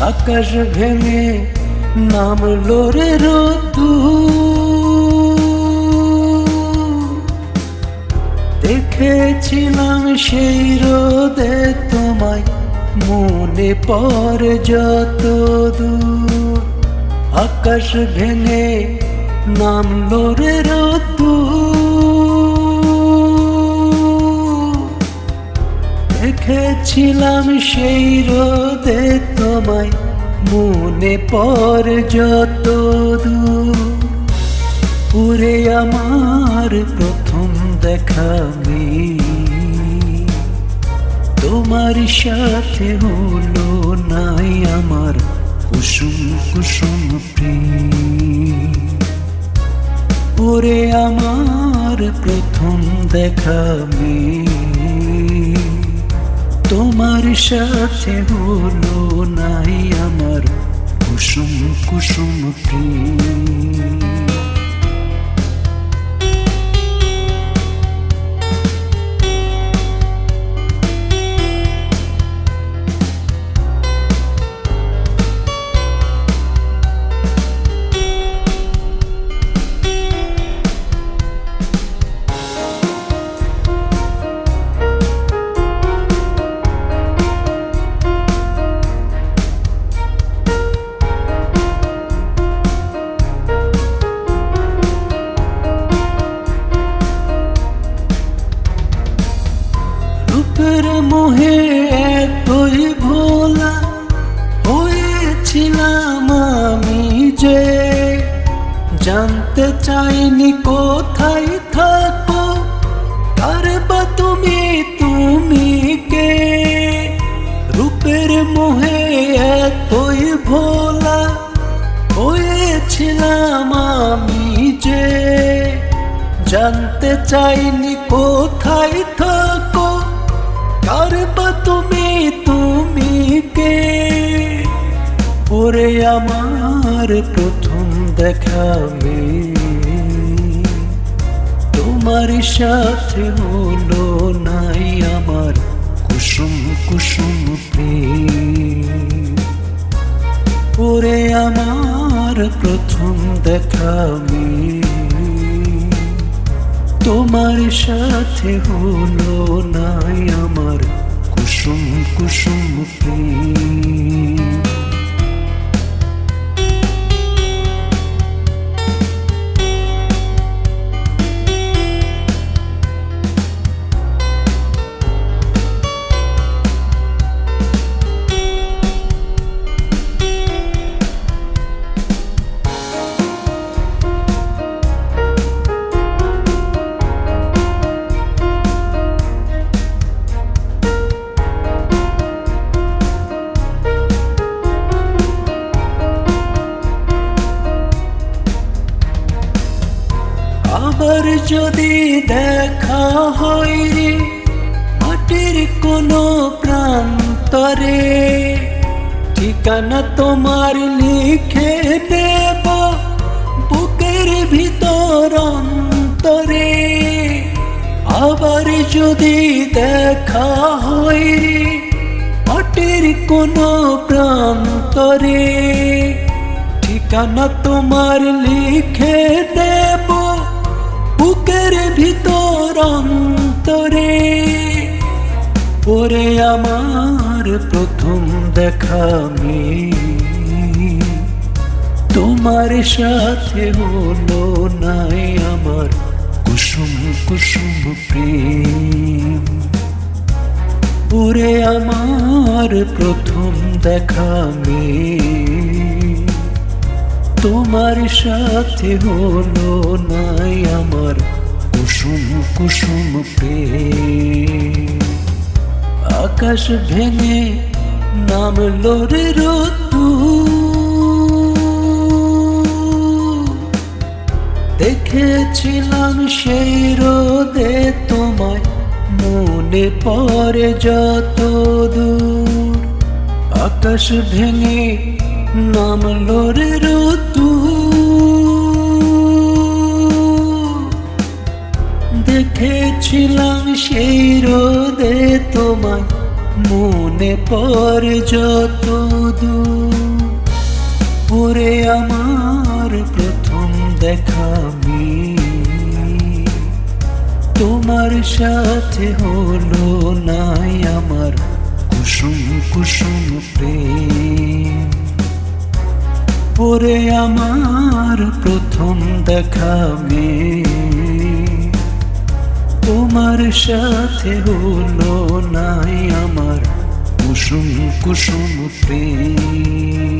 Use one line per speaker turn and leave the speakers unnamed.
আকাশ ভেঙে নাম রে রতু। দেখেছিলাম সেই রোদে তোমায়, মনে পর যত দূর। আকাশ ভেঙে নাম লোরে রতু। দেখেছিলাম সেই রোদে তোমায়, মনে পর যত পুরে আমার প্রথম দেখা। তোমার সাথে হলো নাই আমার কুসুম কুসুম ওরে আমার প্রথম দেখা মেয়ে। তোমার সাথে হলো নাই আমার কুসুম কুসুম প্রেম। তুমি তুমি কে? রূপের মোহে এতই ভোলা হয়েছিলাম আমি যে। জানতে চাইনি কোথায় থাকো, কার বা তুমি তুমি কে? ওরে আমার প্রথম দেখা মেয়ে। তোমার সাথে হলো নাই আমার কুসুম কুসুম ওরে আমার প্রথম দেখা। তোমার সাথে হলো নাই আমার কুসুম কুসুম প্রেম আবার যদি দেখা হয় রে, মাটির কোনো প্রান্তরে, ঠিকানা তোমার লিখে দেব বুকের ভিতর অন্তরে। আবার যদি দেখা হয় রে, মাটির কোনো প্রান্তরে, ঠিকানা তোমার লিখে দেব অন্তরে ওরে আমার প্রথম দেখা মেয়ে। তোমার সাথে হলো নাই আমার কুসুম কুসুম প্রেম ওরে আমার প্রথম দেখা মেয়ে। তোমার সাথে হলো নাই আমার কুসুম কুসুম প্রেম আকাশ ভেঙে নামলো রে রতু। দেখেছিলাম সেই রোদে তোমায়, মনে পড়ে যত দূর। আকাশ ভেঙে নামলো রে সেই রোদে তোমায় মনে পড়ে যত দূর আমার প্রথম দেখা। তোমার সাথে হলো নাই আমার কুসুম কুসুম প্রেম। ওরে আমার প্রথম দেখা তোমার সাথে হলো নাই আমার কুসুম কুসুম প্রেম।